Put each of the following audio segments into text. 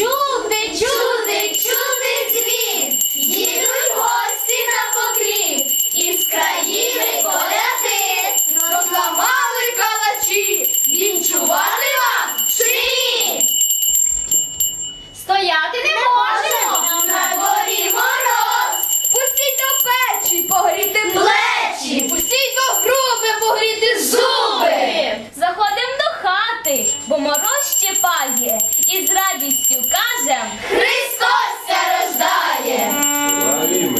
Чути, чути, чути дзвін, їдуть гості на поклін, із країни коляди, розламали калачі, вінчували вам чи ні? Стояти не можемо, на дворі мороз. Мороз і з радістю кажем. Христос ся рождає. Славімо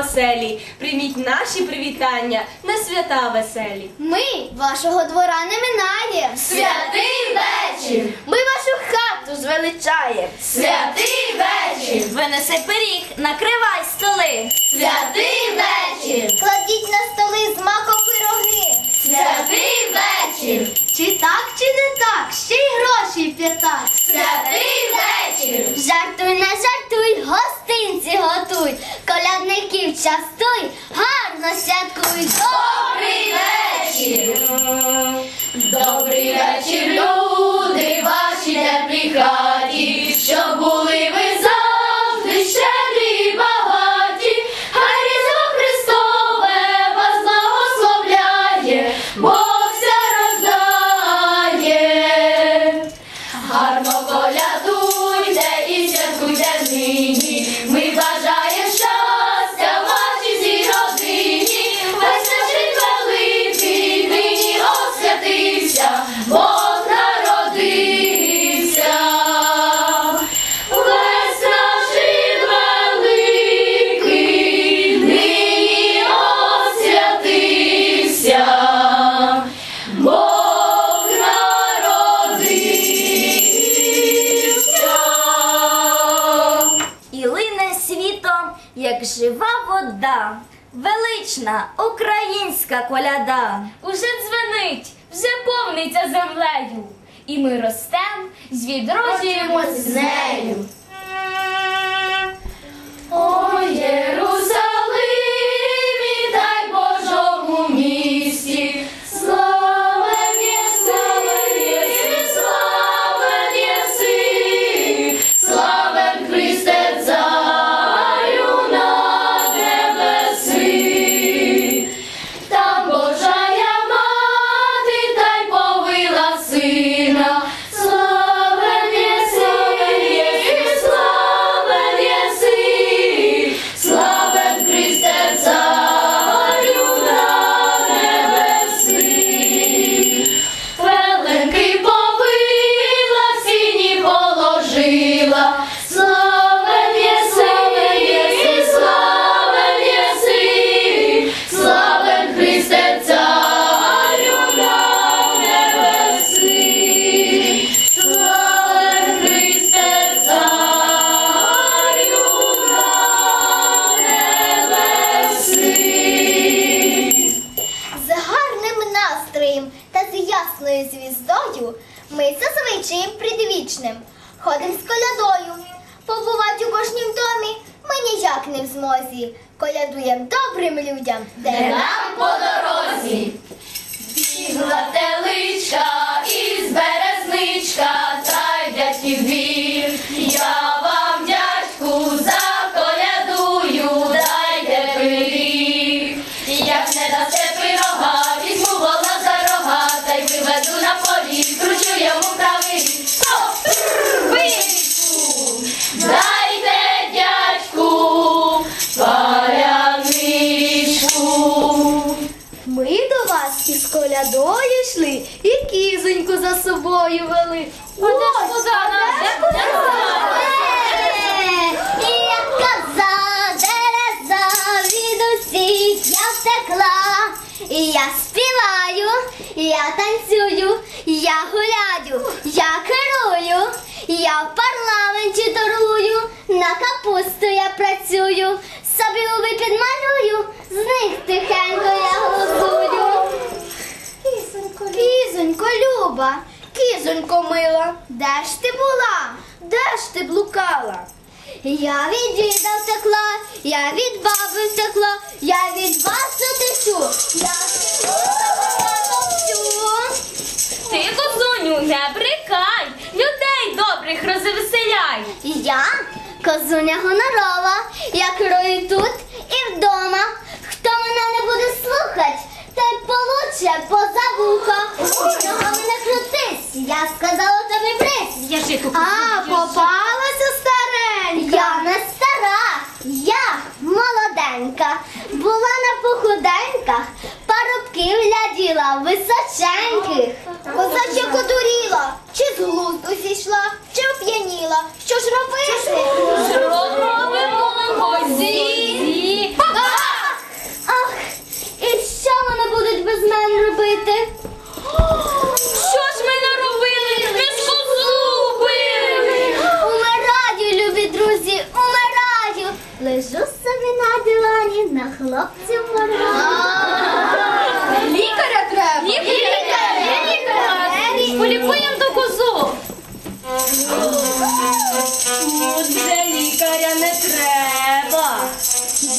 оселі прийміть наші привітання на свята веселі. Ми вашого двора не минаєм. Святий вечір, Ми вашу хату звеличаєм. святий вечір, Винеси пиріг, накривай столи. святий вечір, Кладіть на столи з маком пироги. святий вечір, Чи так, чи не так? Ще й гроші п'ятак. святий вечір. Жартуй, не жартуй, гостинці готуй, колядників частуй, гарно святкуй. Добрий вечір. Добрий вечір, люди, ваші теплі хаті, щоб були ви світом, як жива вода. Велична українська коляда. Уже дзвенить, вже повниться землею. І ми ростем, звідроджуємось з нею. О Єрусалимі, ніяк не в змозі. Колядуєм добрим людям, де нам по дорозі бігла теличка із березничка, та й дядьків двір. Я вам, дядьку, заколядую, дайте пиріг. Як не дасте пирога, візьму вола за рога, та й виведу на полі, кручу йому правий. Колядою йшли і кізоньку за собою вели. Ось І як коза, дереза, від усіх я втекла. І я співаю, я танцюю, я гуляю, я керую, я в парламенті торгую, на капусту я працюю, де ж ти була? Де ж ти блукала? Я від діда втекла, я від баби втекла, я від вас утечу, я товчу. Ти, козуню, не брикай, людей добрих розвеселяй. Я козуня гонорова, я керую тут і вдома. Хто мене не буде слухать, той получе поза вухо. Ногами не крутись, я сказала А, попалася старенька. Я не стара, я молоденька. Була на похуденьках, парубків гляділа височеньких. Козача подуріла, чи з глузду зійшла, чи оп'яніла. Що ж робити? Зробимо козі.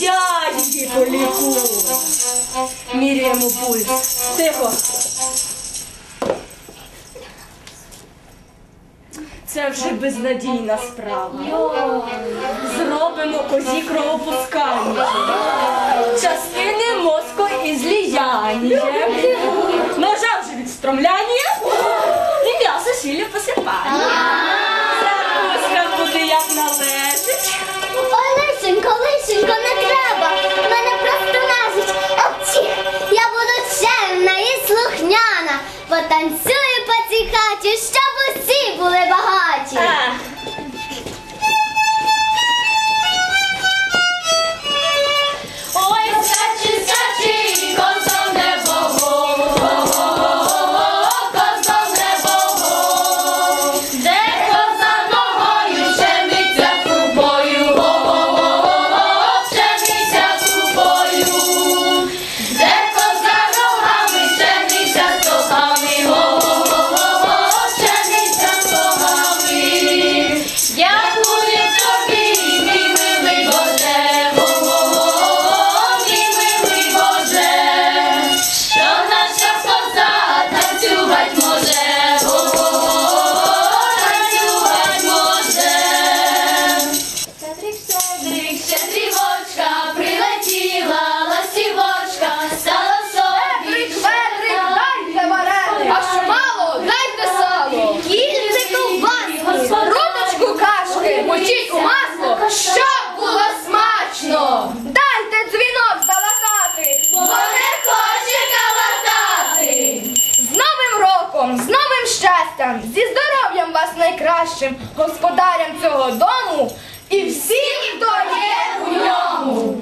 Я її. Міряємо пульс. Тихо. Це вже безнадійна справа. Зробимо козі кровопускання. Частини мозку із ліянням. Ножа вже відстромляння. І м'ясо сіллю посипання. Потанцюю по цій хаті, Роком, з новим щастям, зі здоров'ям вас найкращим, господарям цього дому і всім, хто є у ньому.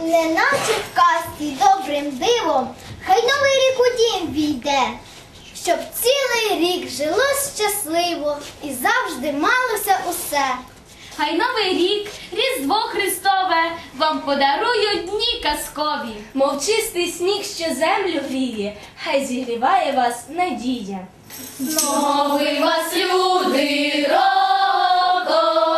Неначе в казці добрим дивом, хай новий рік у дім війде, щоб цілий рік жилось щасливо і завжди малося усе. Хай новий рік, Різдво Христове, вам подарують дні казкові. Мов чистий сніг, що землю гріє, хай зігріває вас надія. Новий вас люди роком,